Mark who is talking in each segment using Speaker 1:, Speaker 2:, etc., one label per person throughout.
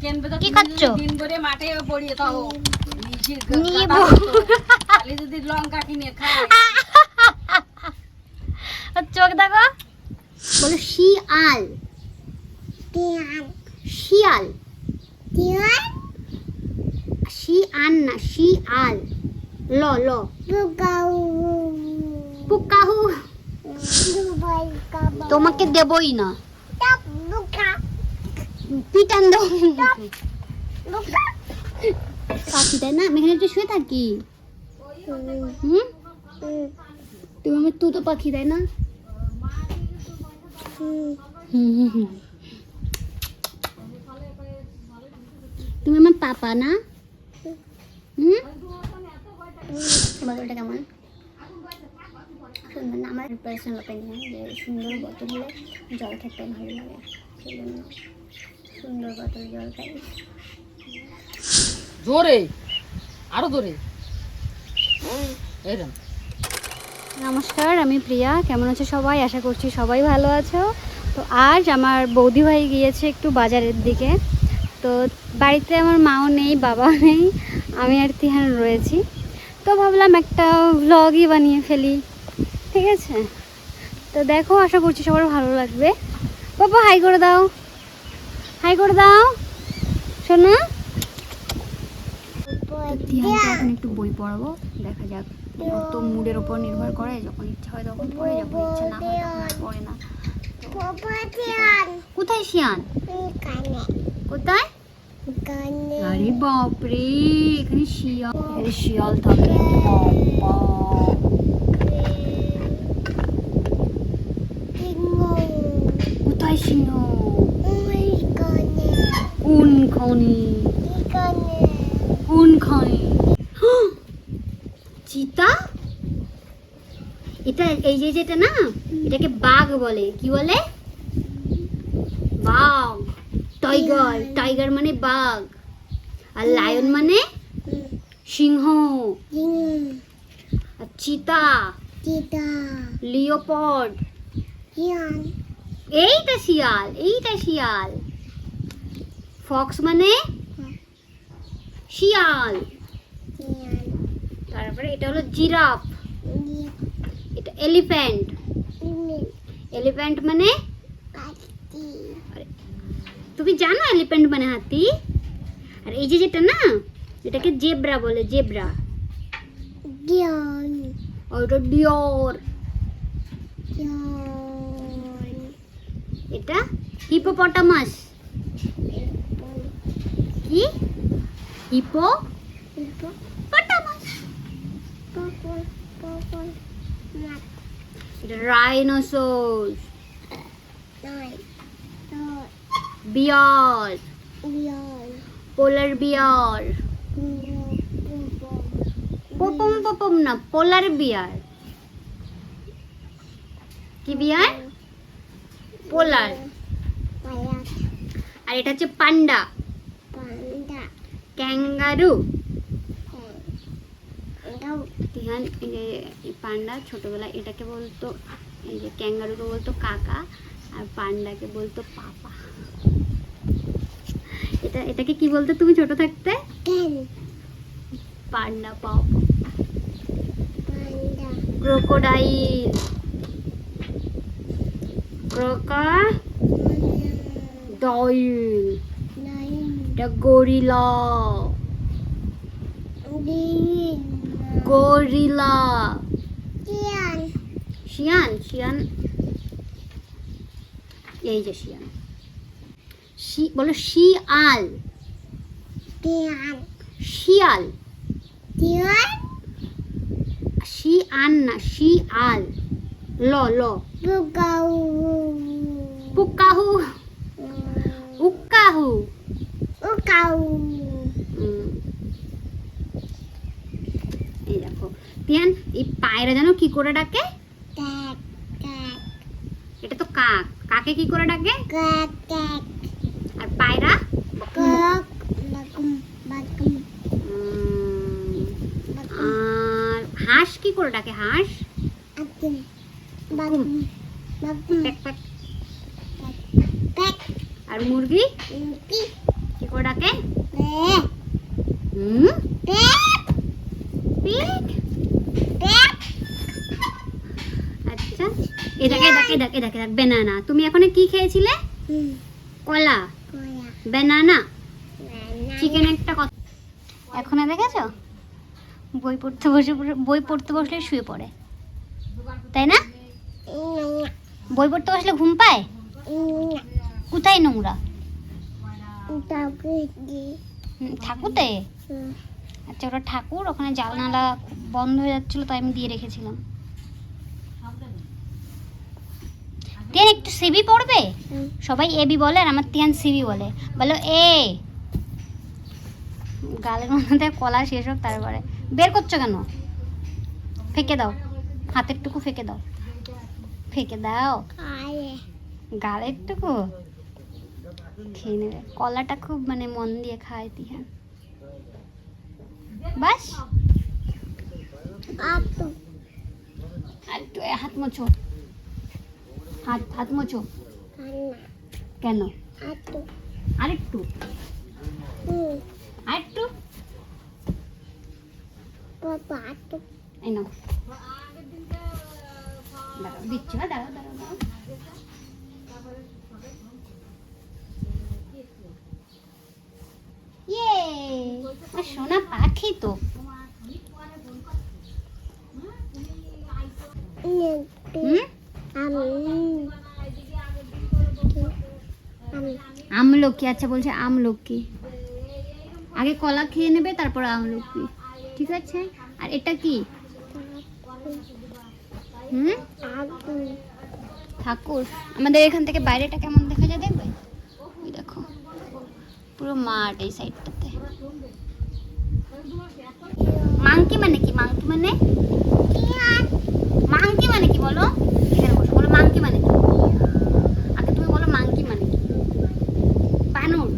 Speaker 1: কি
Speaker 2: দিন ভরে মাঠে পড়িয়ে থাকো। মতো। খালি যদি লঙ্কা কিনে খায়।
Speaker 1: চোখ দেখো। বলো শিয়াল। শিয়াল। শিয়াল। না শিয়াল। ল ল। পুকাহু তোমাকে দেবই না। পিটান পাখি তাই না, আমি এখানে একটু শুয়ে থাকি। হুম? তুমি আমার তুতো পাখি, তাই না। তুমি আমার পাপা না? হুম? বোতলটা কেমন? সুন্দর না, আমার পার্সোনাল ওপিনিয়ন যে সুন্দর বোতল জল খেতে ভালো লাগে, সেই জন্য। সুন্দর বোতল জল খাই
Speaker 2: জোরে আরও জোরে। এরকম
Speaker 1: নমস্কার আমি প্রিয়া। কেমন আছো সবাই? আশা করছি সবাই ভালো আছো। তো আজ আমার বৌদি ভাই গিয়েছে একটু বাজারের দিকে। তো বাড়িতে আমার মাও নেই বাবাও নেই আমি আর তিহান রয়েছি। তো ভাবলাম একটা ভ্লগই বানিয়ে ফেলি ঠিক আছে? তো দেখো আশা করছি সবার ভালো লাগবে। বাবা হাই করে দাও। হাই করে দাও। শোনা একটু বই পড়াবো, দেখা যাক তো মুডের ওপর নির্ভর করে, যখন ইচ্ছা হয় তখন পড়ে, যখন ইচ্ছা না হয় পড়ে না। কোথায় শিয়ান? কোথায়? আরে বাপরে, এখানে শিয়াল। শিয়াল থাকে। কোথায় সিংহ খনি কোন খনি চিতা? এটা এই যে যেটা না এটাকে বাঘ বলে। কি বলে? বাঘ। টাইগার। টাইগার মানে বাঘ। আর লায়ন মানে সিংহ। আর চিতা? লিওপড। এইটা শিয়াল এইটা শিয়াল। ফক্স মানে? শিয়াল। তারপরে এটা হলো জিরাফ। এটা এলিফ্যান্ট। এলিফ্যান্ট মানে? তুমি জানো এলিফ্যান্ট মানে হাতি? আর এই যে যেটা না এটাকে জেব্রা বলে জেব্রা। আর ওটা ডিওর। এটা হিপোপটামাস। কি হিপো রাইনোসোর বিয়ার পোলার বিয়ার পপম পপম না পোলার বিয়ার কি বিয়ার পোলার আর এটা হচ্ছে পান্ডা। ক্যাঙ্গারু এই যে পান্ডা ছোটবেলায় এটাকে বলতো এই যে ক্যাঙ্গারুকে বলতো কাকা আর পান্ডাকে বলতো পাপা। এটা এটাকে কি বলতো তুমি ছোট থাকতে? পান্ডা পাপা ক্রোকোডাইল ক্রোকা ডাইল এটা গরিলা গরিলা শিয়ান শিয়ান এই যে শিয়ান শি বলো শিয়াল শিয়াল শিয়ান না শিয়াল ল ল পুকাহু উক্কাহু উম। এই দেখো। তিয়ান এই পায়রা জানো কি করে ডাকে? এটা তো কাক। কাকে কি করে ডাকে? আর পায়রা? আর হাঁস কি করে ডাকে? হাঁস? আর মুরগি। কি করে ডাকে? হুম? আচ্ছা। এটাকে এটাকে এটাকে এটাকে বেনানা তুমি এখন কি খেয়েছিলে? কলা। বেনানা চিকেন একটা কথা। এখন দেখেছ? বই পড়তে বসে বই পড়তে বসলে শুয়ে পড়ে। তাই না? বই পড়তে বসলে ঘুম পায়? কোথায় নোংরা? ঠাকুরতে? আচ্ছা ওটা ঠাকুর? ওখানে জালনালা বন্ধ হয়ে যাচ্ছিল তাই আমি দিয়ে রেখেছিলাম। তিয়ান একটু সিবি পড়বে? সবাই এবি বলে আর আমার তিয়ান সিবি বলে। বলো এ গালের মধ্যে কলা শেষ হোক তারপরে। বের করছ কেন? ফেকে দাও। হাতের টুকু ফেকে দাও। ফেকে দাও। গালের টুকু খেয়ে নেবে। কলাটা খুব মানে মন দিয়ে খায় তিহান বাস। একটু হাত মোছো। হাত হাত মোছো। কেন? আরেকটু। আরেকটু। এই নাও। দিচ্ছি হ্যাঁ দাঁড়াও দাঁড়াও দাঁড়াও ইয়ে আমার সোনা পাখি তো। আমলকি আচ্ছা বলছে আমলকি। আগে কলা খেয়ে নেবে, তারপর আমলকি। ঠিক আছে? আর এটা কি? হুম? ঠাকুর। আমাদের এখান থেকে বাইরেটা কেমন দেখা যায় দেখবে? ওই দেখো, পুরো মাঠ এই সাইডটাতে মাংকি মানে কি মাংকি মানে মাংকি মানে কি বলো এখানে বসো বলো মাংকি মানে কি আগে তুমি বলো মাংকি মানে কি বানর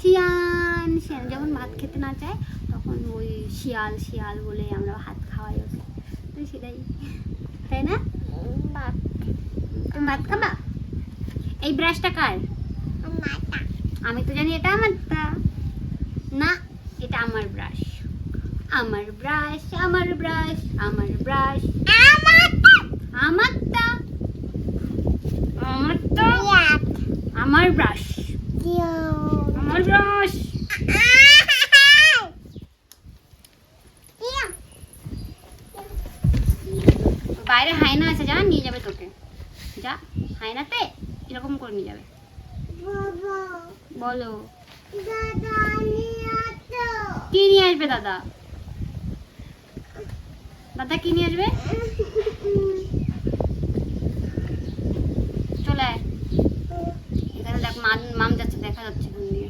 Speaker 1: শিয়াল শিয়াল যখন ভাত খেতে না চায় তখন ওই শিয়াল শিয়াল বলে আমরা ভাত খাওয়াই ওকে তো সেটাই তাই না তুমি ভাত খাবা এই ব্রাশটা কার? আমি তো জানি এটা আমারটা। না এটা আমার ব্রাশ। আমার ব্রাশ আমার ব্রাশ আমার ব্রাশ। আমারটা। আমারটা? আমার ব্রাশ। আমার ব্রাশ। বাইরে হায়না আছে যা নিয়ে যাবে তোকে। যা হায়নাতে এরকম করে নিয়ে যাবে? বলো। কি নিয়ে আসবে দাদা? দাদা কি নিয়ে আসবে? চলে। এখানে দেখ মাম যাচ্ছে দেখা যাচ্ছে দিয়ে।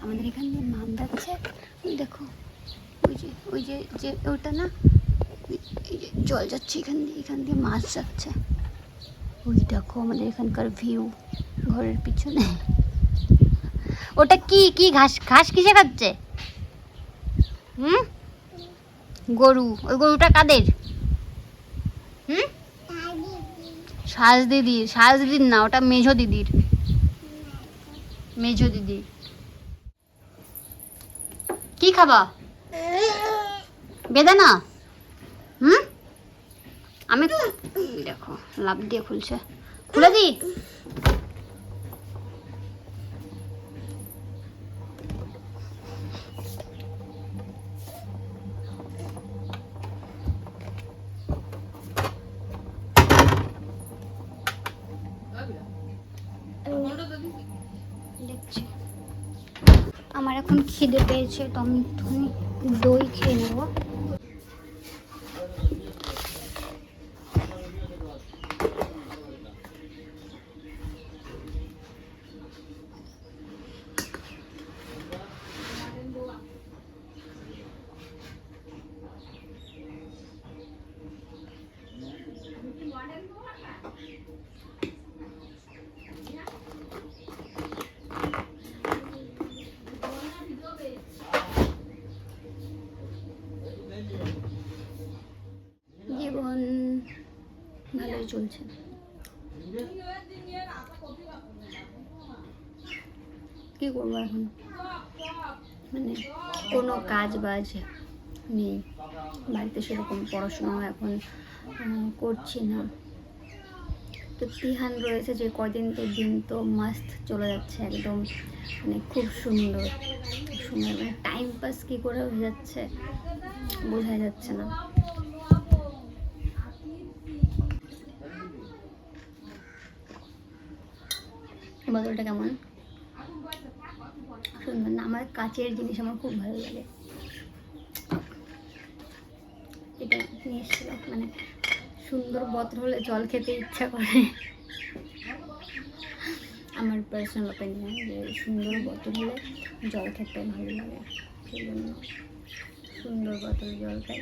Speaker 1: আমাদের এখান দিয়ে মাম যাচ্ছে। দেখো ওই যে ওই যে যে ওটা না ওই- এই যে জল যাচ্ছে এখান দিয়ে এখান দিয়ে মাছ যাচ্ছে। ওই দেখো আমাদের এখানকার ভিউ ঘরের পিছনে। ওটা কি কি ঘাস ঘাস কিসে খাচ্ছে? হুম? গরু, ওই গরুটা কাদের? হুম? সাজ দিদির সাজ দিদির না, ওটা মেঝো দিদির। মেঝো দিদি কি খাবা? বেদানা? হুম? আমি দেখো, লাভ দিয়ে খুলছে। খুলে দি। আমার এখন খিদে পেয়েছে, তো আমি দই খেয়ে নেব। ভালোই চলছে। কী করব এখন? মানে কোনো কাজ বাজ নেই। বাড়িতে সেরকম পড়াশোনাও এখন করছি না। তো তিহান রয়েছে যে কদিন তো দিন তো মাস্ত চলে যাচ্ছে একদম। মানে খুব সুন্দর খুব সুন্দর। মানে টাইম পাস কী করে হয়ে যাচ্ছে বোঝা যাচ্ছে না। বদলটা কেমন? সুন্দর না আমার কাচের জিনিস আমার খুব ভালো লাগে। এটা নিয়ে এসেছিল মানে সুন্দর বোতল হলে জল খেতে ইচ্ছা করে। আমার পার্সোনাল ওপিনিয়ন যে সুন্দর বোতল হলে জল খেতে ভালো লাগে। সেই জন্য সুন্দর বোতল জল খাই।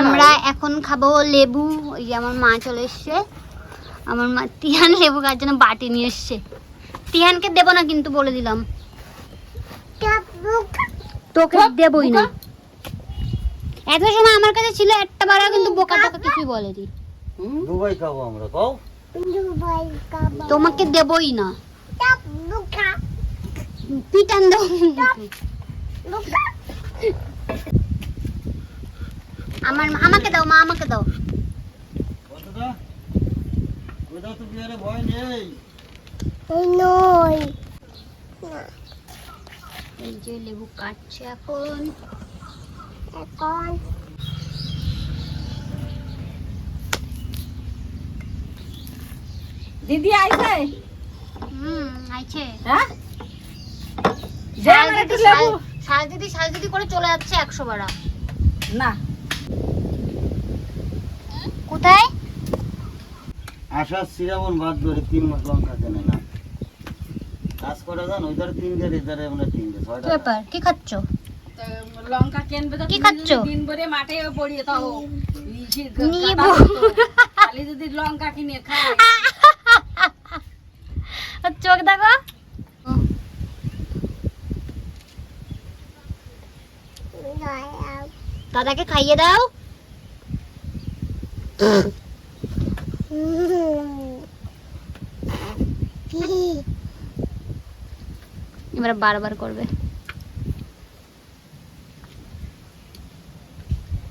Speaker 1: আমরা এখন খাব লেবু ওই যে আমার মা চলে এসছে। আমার মা তিহান লেবু খাওয়ার জন্য বাটি নিয়ে এসছে। তিহানকে দেবো না কিন্তু বলে দিলাম। তোকে দেবই না। এত সময় আমার কাছে ছিল একটা বারও কিন্তু বোকা টোকা কিছুই বলেনি।
Speaker 3: দুবাই খাব আমরা কও?
Speaker 1: তোমাকে দেবই না। পিটান দাও। আমার আমাকে দাও মা আমাকে দাও।
Speaker 3: কোথাও তো বিহারে ভয় নেই।
Speaker 1: এই যে লেবু কাটছে এখন।
Speaker 2: দিদি আইছে?
Speaker 1: হুম আইছে।
Speaker 2: হ্যাঁ?
Speaker 1: দিদি শাল দিদি করে চলে যাচ্ছে একশো বারা।
Speaker 2: না।
Speaker 1: কোথায়?
Speaker 3: আসার শ্রাবণ বাদ ধরে তিন মাস লঙ্কা কেনে না। কাজ করে যান ওই ধারে তিন ধারে ধারে আমরা তিন ধারে ছয়টা
Speaker 1: ব্যাপার কি খাচ্ছ?
Speaker 2: লঙ্কা কেনবে তো
Speaker 1: কি খাচ্ছো?
Speaker 2: দিন ভরে মাঠে পড়িয়ে তাও। হতো। খালি যদি লঙ্কা কিনে খায়।
Speaker 1: চোখ দেখো। দাদাকে খাইয়ে দাও। এবার বারবার করবে।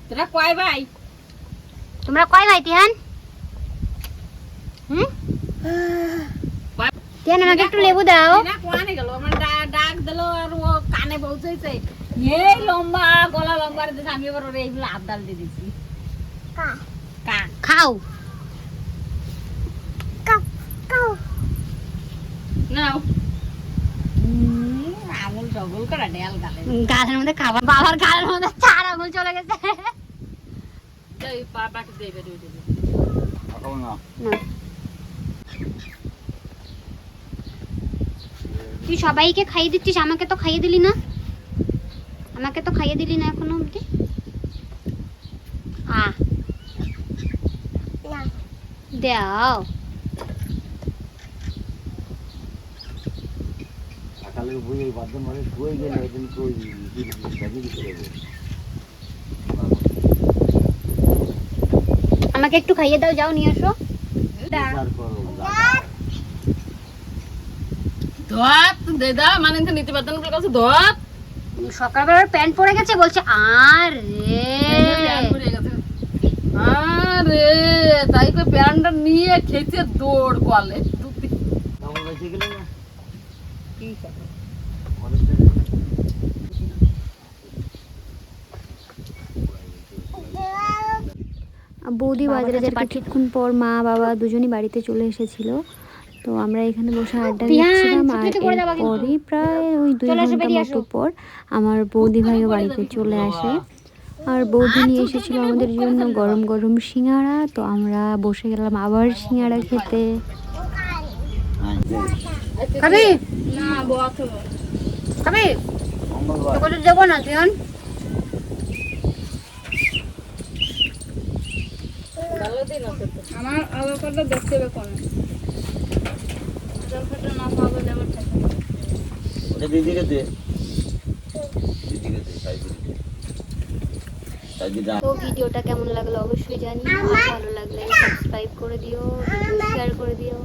Speaker 2: তোরা কয় ভাই?
Speaker 1: তোমরা কয় ভাই তিহান? হুম? তিহান আমাকে একটু লেবু দাও।
Speaker 2: না কোয়ানে গেল আমার ডাক দিল আর ও কানে পৌঁছেছে এই লম্বা গলা লম্বা রে আমি এবার ওরে এইগুলো আবদাল দিয়ে দিছি। কা
Speaker 1: খাও।
Speaker 2: নাও।
Speaker 1: মধ্যে খাবার বাবার গালের মধ্যে চার আঙুল চলে গেছে। তুই সবাইকে খাইয়ে দিচ্ছিস আমাকে তো খাইয়ে দিলি না। আমাকে তো খাইয়ে দিলি না এখনও অবধি। আ। দাও।
Speaker 3: সকালে বই ওই ঘরে শুয়ে গেলে ওই
Speaker 1: আমাকে একটু খাইয়ে দাও যাও নিয়ে আসো।
Speaker 2: ধোয়াত দে মানে নিতে পারতাম না কাছে ধোয়াত।
Speaker 1: সকালবেলার প্যান্ট পরে গেছে বলছে আর। রে
Speaker 2: আরে তাই কই প্যান্টটা নিয়ে খেতে দৌড় কলে
Speaker 3: কেমন বেঁচে গেলে না
Speaker 2: কি কথা
Speaker 3: অনেক দিন
Speaker 1: বৌদি বাজারে যার কিছুক্ষণ পর মা বাবা দুজনই বাড়িতে চলে এসেছিল। তো আমরা এখানে বসে আড্ডা দিচ্ছিলাম আর এরপরই প্রায় ওই দুই ঘণ্টা মতো পর আমার বৌদি ভাইও বাড়িতে চলে আসে। আর বৌদি নিয়ে এসেছিল আমাদের জন্য গরম গরম সিঙ্গাড়া তো আমরা বসে গেলাম আবার সিঙ্গাড়া খেতে।
Speaker 3: হ্যাঁ
Speaker 2: না
Speaker 1: দেবো না তুই
Speaker 2: ভালো দিন আছে তো আমার কথা দেখতে হবে কোন। না পাবো যেমন
Speaker 3: ওটা দিদিকে দে। দিদিকে দে সাইদিকে দে।
Speaker 1: তো ভিডিওটা কেমন লাগল অবশ্যই জানি ভালো লাগলে সাবস্ক্রাইব করে দিও শেয়ার করে দিও।